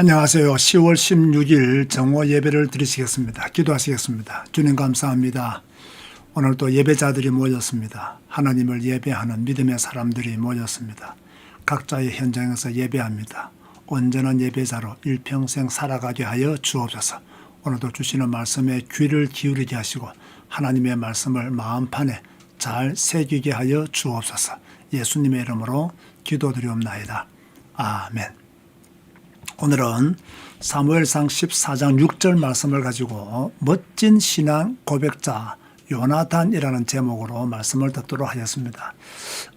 안녕하세요. 10월 16일 정오 예배를 드리시겠습니다. 기도하시겠습니다. 주님 감사합니다. 오늘도 예배자들이 모였습니다. 하나님을 예배하는 믿음의 사람들이 모였습니다. 각자의 현장에서 예배합니다. 온전한 예배자로 일평생 살아가게 하여 주옵소서. 오늘도 주시는 말씀에 귀를 기울이게 하시고 하나님의 말씀을 마음판에 잘 새기게 하여 주옵소서. 예수님의 이름으로 기도드리옵나이다. 아멘. 오늘은 사무엘상 14장 6절 말씀을 가지고 멋진 신앙 고백자 요나단이라는 제목으로 말씀을 듣도록 하였습니다.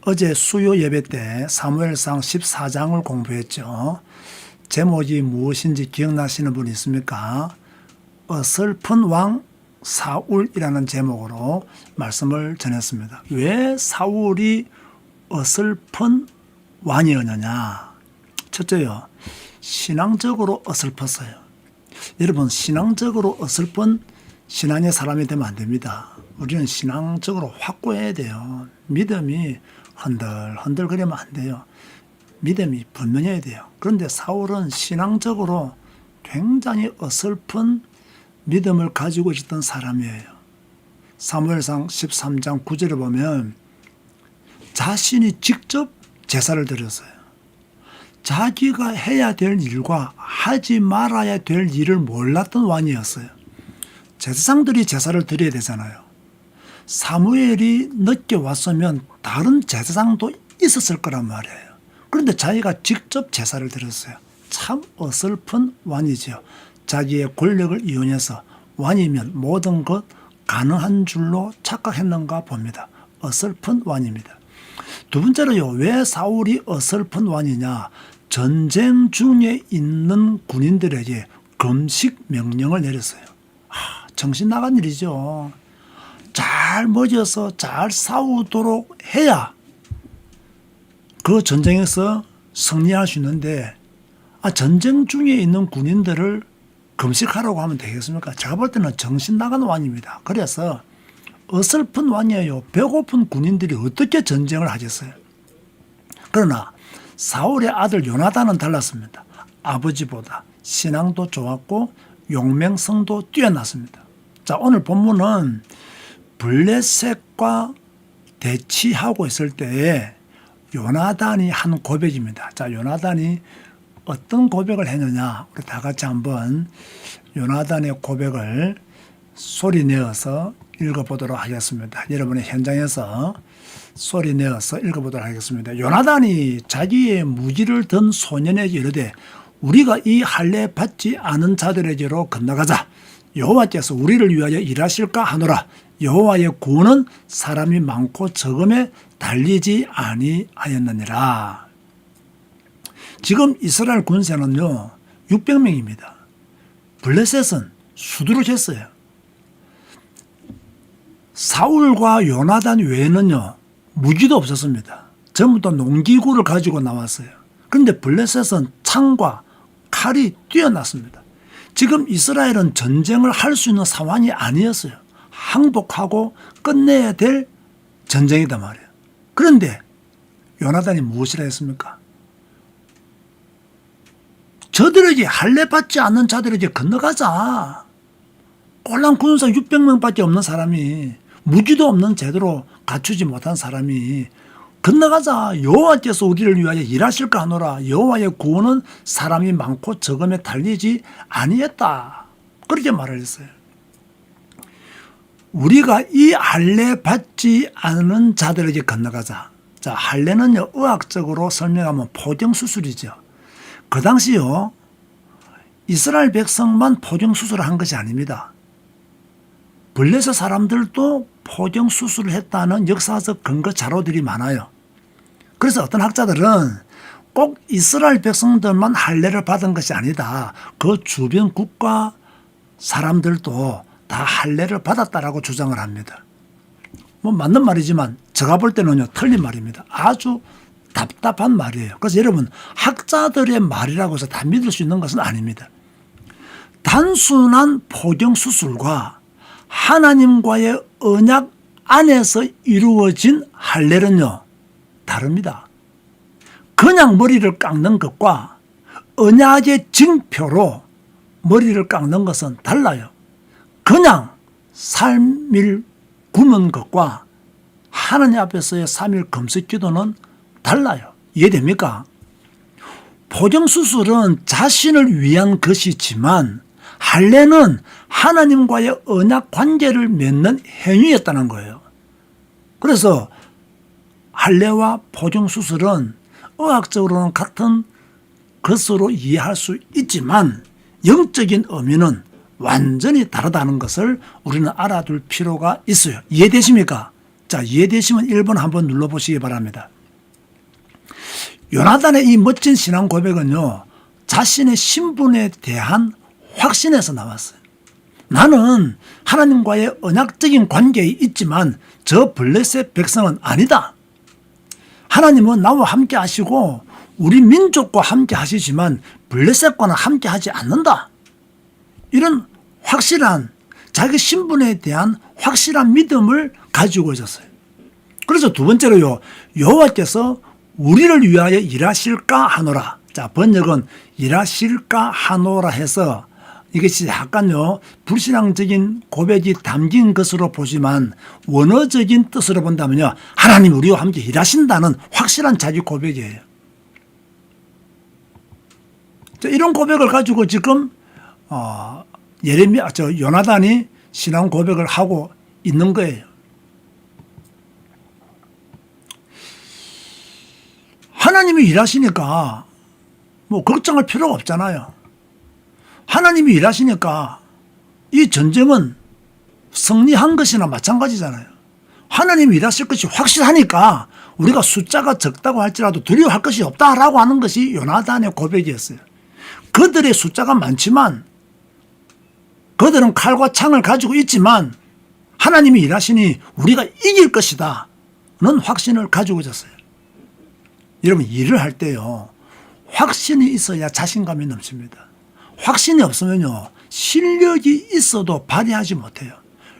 어제 수요 예배 때 사무엘상 14장을 공부했죠. 제목이 무엇인지 기억나시는 분 있습니까? 어설픈 왕 사울이라는 제목으로 말씀을 전했습니다. 왜 사울이 어설픈 왕이었느냐? 첫째요. 신앙적으로 어설펐어요. 여러분 신앙적으로 어설픈 신앙의 사람이 되면 안 됩니다. 우리는 신앙적으로 확고해야 돼요. 믿음이 흔들흔들 거리면 안 돼요. 믿음이 분명해야 돼요. 그런데 사울은 신앙적으로 굉장히 어설픈 믿음을 가지고 있었던 사람이에요. 사무엘상 13장 9절에 보면 자신이 직접 제사를 드렸어요. 자기가 해야 될 일과 하지 말아야 될 일을 몰랐던 왕이었어요. 제사장들이 제사를 드려야 되잖아요. 사무엘이 늦게 왔으면 다른 제사장도 있었을 거란 말이에요. 그런데 자기가 직접 제사를 드렸어요. 참 어설픈 왕이죠. 자기의 권력을 이용해서 왕이면 모든 것 가능한 줄로 착각했는가 봅니다. 어설픈 왕입니다. 두 번째로요, 왜 사울이 어설픈 왕이냐? 전쟁 중에 있는 군인들에게 금식 명령을 내렸어요. 아, 정신 나간 일이죠. 잘 먹여서 잘 싸우도록 해야 그 전쟁에서 승리할 수 있는데, 아, 전쟁 중에 있는 군인들을 금식하라고 하면 되겠습니까? 제가 볼 때는 정신 나간 왕입니다. 그래서 어설픈 왕이에요. 배고픈 군인들이 어떻게 전쟁을 하겠어요? 그러나 사울의 아들 요나단은 달랐습니다. 아버지보다 신앙도 좋았고 용맹성도 뛰어났습니다. 자, 오늘 본문은 블레셋과 대치하고 있을 때에 요나단이 한 고백입니다. 자, 요나단이 어떤 고백을 했느냐? 우리 다 같이 한번 요나단의 고백을 소리 내어서 읽어보도록 하겠습니다. 여러분의 현장에서 소리 내어서 읽어보도록 하겠습니다. 요나단이 자기의 무기를 든 소년에게 이르되 우리가 이 할례 받지 않은 자들에게로 건너가자. 여호와께서 우리를 위하여 일하실까 하노라. 여호와의 구원은 사람이 많고 적음에 달리지 아니하였느니라. 지금 이스라엘 군세는요 600명입니다. 블레셋은 수두룩했어요. 사울과 요나단 외에는요 무기도 없었습니다. 전부 다 농기구를 가지고 나왔어요. 그런데 블레셋은 창과 칼이 뛰어났습니다. 지금 이스라엘은 전쟁을 할 수 있는 상황이 아니었어요. 항복하고 끝내야 될 전쟁이다 말이에요. 그런데 요나단이 무엇이라 했습니까? 저들에게 할례 받지 않는 자들에게 건너가자. 꼴랑 군사 600명밖에 없는 사람이 무기도 없는 제대로 갖추지 못한 사람이 건너가자 여호와께서 우리를 위하여 일하실까 하노라 여호와의 구원은 사람이 많고 적음에 달리지 아니했다 그렇게 말을 했어요. 우리가 이 할례 받지 않는 자들에게 건너가자. 자 할례는요 의학적으로 설명하면 포경 수술이죠. 그 당시요 이스라엘 백성만 포경 수술을 한 것이 아닙니다. 블레셋 사람들도 포경 수술을 했다는 역사적 근거 자료들이 많아요. 그래서 어떤 학자들은 꼭 이스라엘 백성들만 할례를 받은 것이 아니다. 그 주변 국가 사람들도 다 할례를 받았다라고 주장을 합니다. 뭐 맞는 말이지만 제가 볼 때는요 틀린 말입니다. 아주 답답한 말이에요. 그래서 여러분 학자들의 말이라고 해서 다 믿을 수 있는 것은 아닙니다. 단순한 포경 수술과 하나님과의 언약 안에서 이루어진 할례는요 다릅니다. 그냥 머리를 깎는 것과 언약의 징표로 머리를 깎는 것은 달라요. 그냥 삶일 굶은 것과 하나님 앞에서의 3일 금식 기도는 달라요. 이해됩니까? 포정수술은 자신을 위한 것이지만 할례는 하나님과의 언약 관계를 맺는 행위였다는 거예요. 그래서 할례와 포정수술은 의학적으로는 같은 것으로 이해할 수 있지만 영적인 의미는 완전히 다르다는 것을 우리는 알아둘 필요가 있어요. 이해되십니까? 자, 이해되시면 1번 한번 눌러보시기 바랍니다. 요나단의 이 멋진 신앙 고백은요, 자신의 신분에 대한 확신에서 나왔어요. 나는 하나님과의 언약적인 관계에 있지만 저 블레셋 백성은 아니다. 하나님은 나와 함께 하시고 우리 민족과 함께 하시지만 블레셋과는 함께 하지 않는다. 이런 확실한 자기 신분에 대한 확실한 믿음을 가지고 있었어요. 그래서 두 번째로요. 여호와께서 우리를 위하여 일하실까 하노라. 자, 번역은 일하실까 하노라 해서 이것이 약간요, 불신앙적인 고백이 담긴 것으로 보지만 원어적인 뜻으로 본다면요, 하나님 우리와 함께 일하신다는 확실한 자기 고백이에요. 자, 이런 고백을 가지고 지금, 어, 예레미야, 저, 요나단이 신앙 고백을 하고 있는 거예요. 하나님이 일하시니까 뭐 걱정할 필요가 없잖아요. 하나님이 일하시니까 이 전쟁은 승리한 것이나 마찬가지잖아요. 하나님이 일하실 것이 확실하니까 우리가 숫자가 적다고 할지라도 두려워할 것이 없다라고 하는 것이 요나단의 고백이었어요. 그들의 숫자가 많지만 그들은 칼과 창을 가지고 있지만 하나님이 일하시니 우리가 이길 것이다. 는 확신을 가지고 있었어요. 여러분 일을 할 때요. 확신이 있어야 자신감이 넘칩니다. 확신이 없으면요. 실력이 있어도 발휘하지 못해요.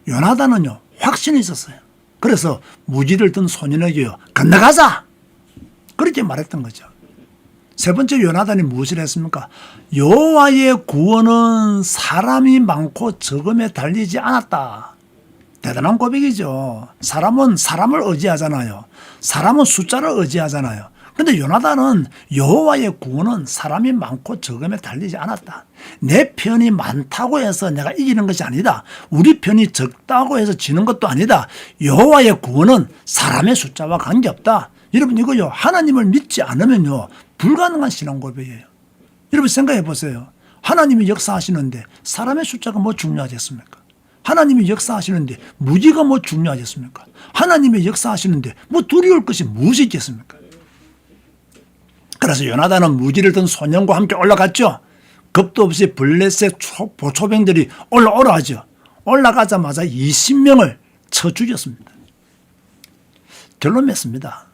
요나단은요. 확신이 있었어요. 그래서 무기를 든 소년에게요. 건너가자! 그렇게 말했던 거죠. 세 번째 요나단이 무엇을 했습니까? 여호와의 구원은 사람이 많고 적음에 달리지 않았다. 대단한 고백이죠. 사람은 사람을 의지하잖아요. 사람은 숫자를 의지하잖아요. 근데 요나단은 여호와의 구원은 사람이 많고 적음에 달리지 않았다. 내 편이 많다고 해서 내가 이기는 것이 아니다. 우리 편이 적다고 해서 지는 것도 아니다. 여호와의 구원은 사람의 숫자와 관계없다. 여러분 이거요. 하나님을 믿지 않으면요. 불가능한 신앙 고백이에요. 여러분 생각해 보세요. 하나님이 역사하시는데 사람의 숫자가 뭐 중요하겠습니까? 하나님이 역사하시는데 무지가 뭐 중요하겠습니까? 하나님의 역사하시는데 뭐 두려울 것이 무엇이 있겠습니까? 그래서 요나단은 무지를 든 소년과 함께 올라갔죠. 겁도 없이 블레셋 초, 보초병들이 올라오라 하죠. 올라가자마자 20명을 쳐 죽였습니다. 결론 맺습니다.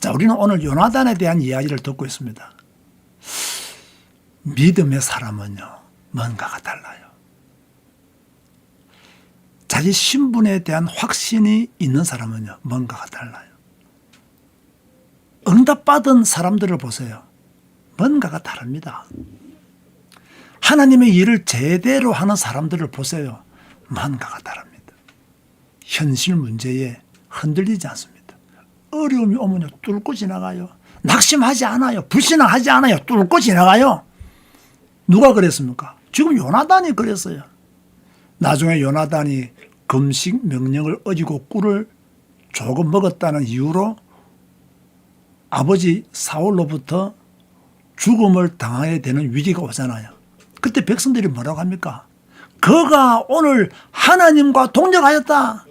자, 우리는 오늘 요나단에 대한 이야기를 듣고 있습니다. 믿음의 사람은요, 뭔가가 달라요. 자기 신분에 대한 확신이 있는 사람은요, 뭔가가 달라요. 응답받은 사람들을 보세요. 뭔가가 다릅니다. 하나님의 일을 제대로 하는 사람들을 보세요. 뭔가가 다릅니다. 현실 문제에 흔들리지 않습니다. 어려움이 오면요, 뚫고 지나가요. 낙심하지 않아요. 불신앙하지 않아요. 뚫고 지나가요. 누가 그랬습니까? 지금 요나단이 그랬어요. 나중에 요나단이 금식 명령을 어기고 꿀을 조금 먹었다는 이유로 아버지 사울로부터 죽음을 당하게 되는 위기가 오잖아요. 그때 백성들이 뭐라고 합니까? 그가 오늘 하나님과 동력하였다.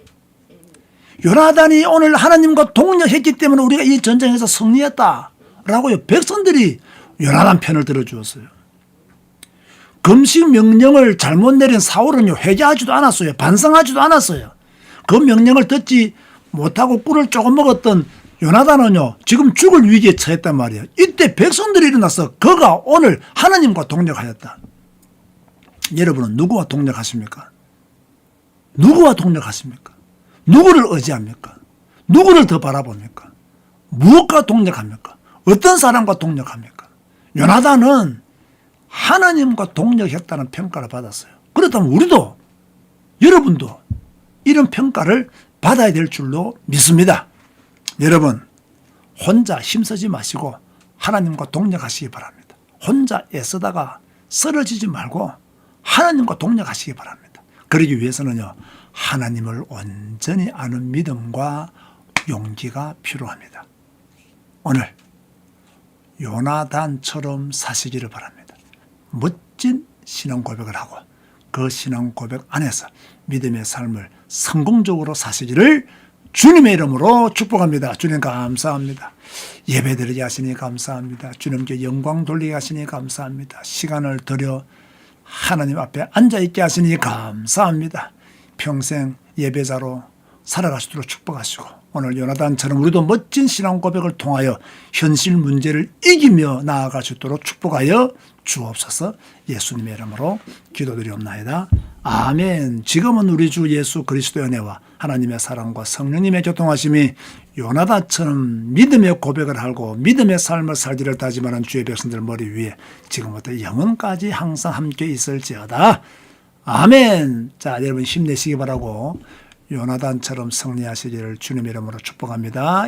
요나단이 오늘 하나님과 동력했기 때문에 우리가 이 전쟁에서 승리했다. 라고요. 백성들이 요나단 편을 들어주었어요. 금식 명령을 잘못 내린 사울은요, 회개하지도 않았어요. 반성하지도 않았어요. 그 명령을 듣지 못하고 꿀을 조금 먹었던 요나단은요, 지금 죽을 위기에 처했단 말이에요. 이때 백성들이 일어나서 그가 오늘 하나님과 동력하였다. 여러분은 누구와 동력하십니까? 누구와 동력하십니까? 누구를 의지합니까? 누구를 더 바라봅니까? 무엇과 동력합니까? 어떤 사람과 동력합니까? 요나단은 하나님과 동력했다는 평가를 받았어요. 그렇다면 우리도 여러분도 이런 평가를 받아야 될 줄로 믿습니다. 여러분 혼자 힘쓰지 마시고 하나님과 동력하시기 바랍니다. 혼자 애쓰다가 쓰러지지 말고 하나님과 동력하시기 바랍니다. 그러기 위해서는요 하나님을 온전히 아는 믿음과 용기가 필요합니다. 오늘 요나단처럼 사시기를 바랍니다. 멋진 신앙 고백을 하고 그 신앙 고백 안에서 믿음의 삶을 성공적으로 사시기를 주님의 이름으로 축복합니다. 주님 감사합니다. 예배 드리게 하시니 감사합니다. 주님께 영광 돌리게 하시니 감사합니다. 시간을 들여 하나님 앞에 앉아 있게 하시니 감사합니다. 평생 예배자로 살아가시도록 축복하시고 오늘 요나단처럼 우리도 멋진 신앙 고백을 통하여 현실 문제를 이기며 나아갈 수 있도록 축복하여 주옵소서 예수님의 이름으로 기도드리옵나이다. 아멘. 지금은 우리 주 예수 그리스도의 은혜와 하나님의 사랑과 성령님의 교통하심이 요나단처럼 믿음의 고백을 하고 믿음의 삶을 살기를 다짐하는 주의 백성들 머리 위에 지금부터 영원까지 항상 함께 있을지어다. 아멘. 자, 여러분 힘내시기 바라고 요나단처럼 승리하시기를 주님의 이름으로 축복합니다.